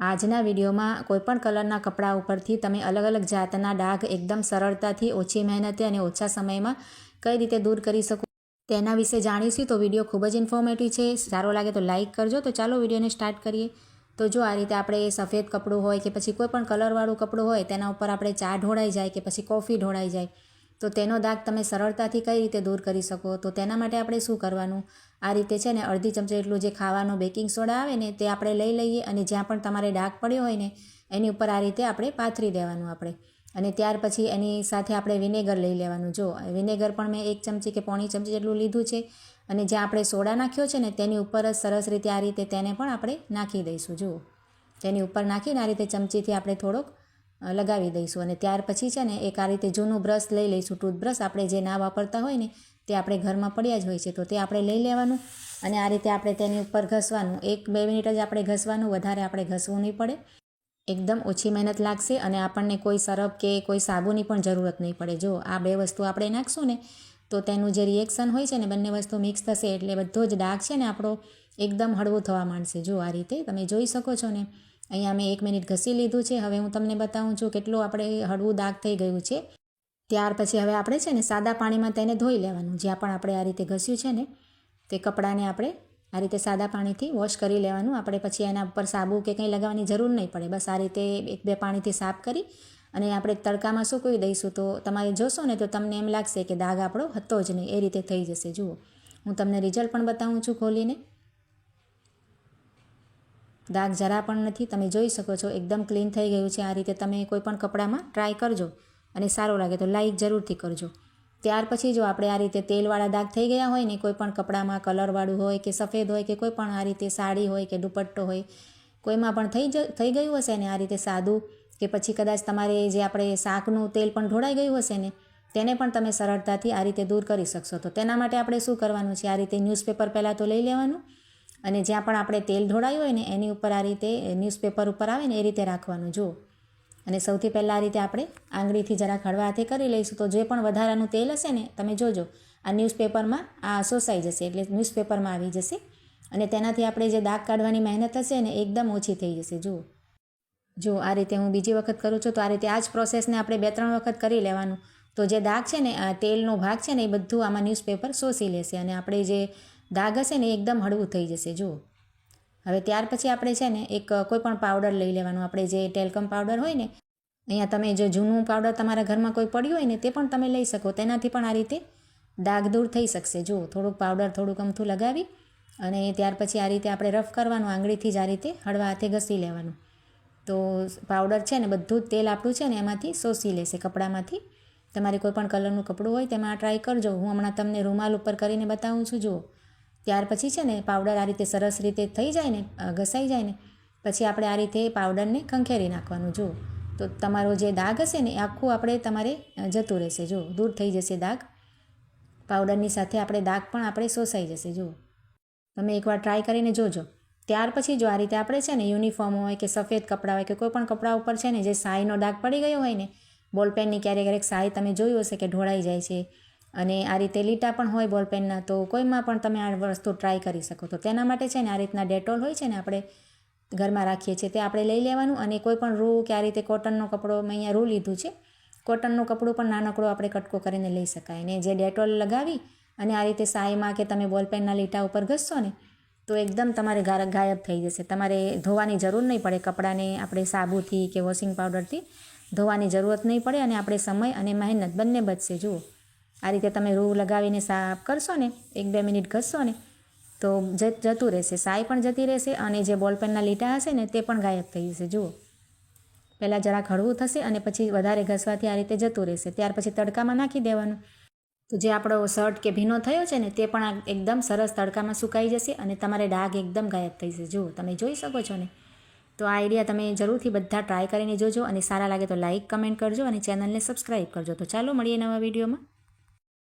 આજના વિડીયોમાં કોઈપણ કલરના કપડાં ઉપરથી તમે અલગ અલગ જાતના ડાઘ એકદમ સરળતાથી ઓછી મહેનતે અને ઓછા સમયમાં કઈ રીતે દૂર કરી શકો તેના વિશે જાણીશું તો વીડિયો ખૂબ જ ઇન્ફોર્મેટિવ છે. સારો લાગે તો લાઇક કરજો. તો ચાલો વિડીયોને સ્ટાર્ટ કરીએ. તો જો આ રીતે આપણે સફેદ કપડું હોય કે પછી કોઈપણ કલરવાળું કપડું હોય તેના ઉપર આપણે ચા ઢોળાઈ જાય કે પછી કોફી ઢોળાઈ જાય. તો તેનો દાગ તમે સરળતાથી કઈ રીતે દૂર કરી શકો? તો તેના માટે આપણે શું કરવાનું? આ રીતે છે ને અડધી ચમચી એટલું જે ખાવાનું બેકિંગ સોડા આવે ને તે આપણે લઈ લઈએ અને જ્યાં પણ તમારે ડાઘ પડ્યો હોય ને એની ઉપર આ રીતે આપણે પાથરી દેવાનું આપણે. અને ત્યાર પછી એની સાથે આપણે વિનેગર લઈ લેવાનું. જો વિનેગર પણ મેં એક ચમચી કે પોણી ચમચી જેટલું લીધું છે અને જ્યાં આપણે સોડા નાખ્યો છે ને તેની ઉપર જ સરસ રીતે આ રીતે તેને પણ આપણે નાખી દઈશું. જુઓ, તેની ઉપર નાખીને આ રીતે ચમચીથી આપણે થોડોક લગાવી દઈશું. અને ત્યાર પછી છે ને એક આ રીતે જૂનું બ્રશ લઈ લઈશું. ટૂથબ્રશ આપણે જે ના વાપરતા હોય ને, તે આપણે ઘરમાં પડ્યા જ હોય છે. તો તે આપણે લઈ લેવાનું અને આ રીતે આપણે તેની ઉપર ઘસવાનું. એક બે મિનિટ જ આપણે ઘસવાનું, વધારે આપણે ઘસવું નહીં પડે. એકદમ ઓછી મહેનત લાગશે અને આપણને કોઈ સરફ કે કોઈ સાબુની પણ જરૂરત નહીં પડે. જો આ બે વસ્તુ આપણે નાખશું ને, તો તેનું જે રિએક્શન હોય છે ને, બંને વસ્તુ મિક્સ થશે એટલે બધો જ ડાઘ છે ને આપણો એકદમ હળવો થવા માંડશે. જો આ રીતે તમે જોઈ શકો છો ને અહીંયા મેં એક મિનિટ ઘસી લીધું છે. હવે હું તમને બતાવું છું કેટલું આપણે હળવું દાગ થઈ ગયું છે. ત્યાર પછી હવે આપણે છે ને સાદા પાણીમાં તેને ધોઈ લેવાનું. જ્યાં પણ આપણે આ રીતે ઘસ્યું છે ને, તે કપડાને આપણે આ રીતે સાદા પાણીથી વોશ કરી લેવાનું. આપણે પછી એના ઉપર સાબુ કે કંઈ લગાવવાની જરૂર નહીં પડે. બસ આ રીતે એક બે પાણીથી સાફ કરી અને આપણે તડકામાં સૂકવી દઈશું. તો તમારે જોશો ને તો તમને એમ લાગશે કે દાગ આપણો હતો જ નહીં. એ રીતે થઈ જશે. જુઓ. હું તમને રિઝલ્ટ પણ બતાવું છું ખોલીને. દાગ જરા પણ નથી, તમે જોઈ શકો છો, એકદમ ક્લીન થઈ ગયું છે. આ રીતે તમે કોઈ પણ કપડામાં ટ્રાય કરજો અને સારું લાગે તો લાઈક જરૂરથી કરજો. ત્યાર પછી જો આપણે આ રીતે તેલવાળા દાગ થઈ ગયા હોય ને કોઈ પણ કપડામાં કલરવાળું હોય કે સફેદ હોય કે કોઈ પણ આ રીતે સાડી હોય કે દુપટ્ટો હોય, કોઈમાં પણ થઈ જ, થઈ ગયું હશે ને આ રીતે સાદું કે પછી કદાચ તમારે જે આપણે શાકનું તેલ પણ ઢોળાઈ ગયું હશે ને, તેને પણ તમે સરળતાથી આ રીતે દૂર કરી શકશો. તો તેના માટે આપણે શું કરવાનું છે? આ રીતે ન્યૂઝપેપર પહેલાં તો લઈ લેવાનું અને જ્યાં પણ આપણે તેલ ઢોળાયું હોય ને, એની ઉપર આ રીતે ન્યૂઝપેપર ઉપર આવે ને, એ રીતે રાખવાનું, જુઓ. અને સૌથી પહેલાં આ રીતે આપણે આંગળીથી જરાક હળવા હાથે કરી લઈશું. તો જે પણ વધારાનું તેલ હશે ને, તમે જોજો, આ ન્યૂઝપેપરમાં આ શોષાઈ જશે, એટલે ન્યૂઝપેપરમાં આવી જશે. અને તેનાથી આપણે જે દાગ કાઢવાની મહેનત હશે ને એકદમ ઓછી થઈ જશે, જુઓ. જો આ રીતે હું બીજી વખત કરું છું, તો આ રીતે આ જ પ્રોસેસને આપણે બે ત્રણ વખત કરી લેવાનું. તો જે દાગ છે ને તેલનો ભાગ છે ને, એ બધું આમાં ન્યૂઝપેપર શોષી લેશે. અને આપણે જે દાગ હશે ને એકદમ હળવું થઈ જશે, જુઓ. હવે ત્યાર પછી આપણે છે ને એક કોઈ પણ પાવડર લઈ લેવાનું. આપણે જે ટેલકમ પાવડર હોય ને, અહીંયા તમે જો જૂનું પાવડર તમારા ઘરમાં કોઈ પડ્યું હોય ને, તે પણ તમે લઈ શકો. તેનાથી પણ આ રીતે દાગ દૂર થઈ શકશે. જુઓ, થોડુંક પાવડર થોડુંક અમથું લગાવી અને ત્યાર પછી આ રીતે આપણે રફ કરવાનું, આંગળીથી જ આ રીતે હળવા હાથે ઘસી લેવાનું. તો પાવડર છે ને, બધું જ તેલ આપણું છે ને, એમાંથી શોષી લેશે કપડામાંથી. તમારે કોઈપણ કલરનું કપડું હોય, તેમાં ટ્રાય કરજો. હું હમણાં તમને રૂમાલ ઉપર કરીને બતાવું છું, જુઓ. ત્યાર પછી છે ને પાવડર આ રીતે સરસ રીતે થઈ જાય ને ઘસાઈ જાય ને, પછી આપણે આ રીતે પાવડરને ખંખેરી નાખવાનું, જુઓ. તો તમારો જે દાગ હશે ને આખું આપણે તમારે જતું રહેશે જો દૂર થઈ જશે દાગ. પાવડરની સાથે આપણે દાગ પણ આપણે શોષાઈ જશે, જુઓ. તમે એકવાર ટ્રાય કરીને જોજો. ત્યાર પછી જો આ રીતે આપણે છે ને યુનિફોર્મ હોય કે સફેદ કપડાં હોય કે કોઈ પણ કપડાં ઉપર છે ને જે સાઈનો દાગ પડી ગયો હોય ને, બોલપેનની ક્યારેક ક્યારેક સાઈ તમે જોયું હશે કે ઢોળાઈ જાય છે અને આ રીતે લીટા પણ હોય બોલપેનના, તો કોઈમાં પણ તમે આ વસ્તુ ટ્રાય કરી શકો. તો તેના માટે છે ને આ રીતના ડેટોલ હોય છે ને આપણે ઘરમાં રાખીએ છીએ, તે આપણે લઈ લેવાનું અને કોઈ પણ રૂ કે આ રીતે કોટનનો કપડો મેં અહીંયા રૂ લીધું છે. કોટનનું કપડું પણ નાનકડો આપણે કટકો કરીને લઈ શકાય. ને જે ડેટોલ લગાવી અને આ રીતે સાયમાં કે તમે બોલપેનના લીટા ઉપર ઘસશો ને, તો એકદમ તમારે ગાયબ થઈ જશે. તમારે ધોવાની જરૂર નહીં પડે કપડાને આપણે સાબુથી કે વોશિંગ પાવડરથી ધોવાની જરૂરત નહીં પડે અને આપણે સમય અને મહેનત બંને બચશે. જુઓ. આ રીતે તમે રૂ લગાવીને સાફ કરશો ને, એક બે મિનિટ ઘસશો ને, તો જતું રહેશે. સાય પણ જતી રહેશે અને જે બોલપેનના લીટા હશે ને, તે પણ ગાયબ થઈ જશે. જુઓ. પહેલાં જરાક હળવું થશે અને પછી વધારે ઘસવાથી આ રીતે જતું રહેશે. ત્યાર પછી તડકામાં નાખી દેવાનું. તો જે આપણો શર્ટ કે ભીનો થયો છે ને, તે પણ એકદમ સરસ તડકામાં સુકાઈ જશે અને તમારે ડાઘ એકદમ ગાયબ થઈ જશે. જુઓ, તમે જોઈ શકો છો ને? તો આ આઈડિયા તમે જરૂરથી બધા ટ્રાય કરીને જોજો અને સારા લાગે તો લાઇક કમેન્ટ કરજો અને ચેનલને સબસ્ક્રાઈબ કરજો. તો ચાલો મળીએ નવા વિડીયોમાં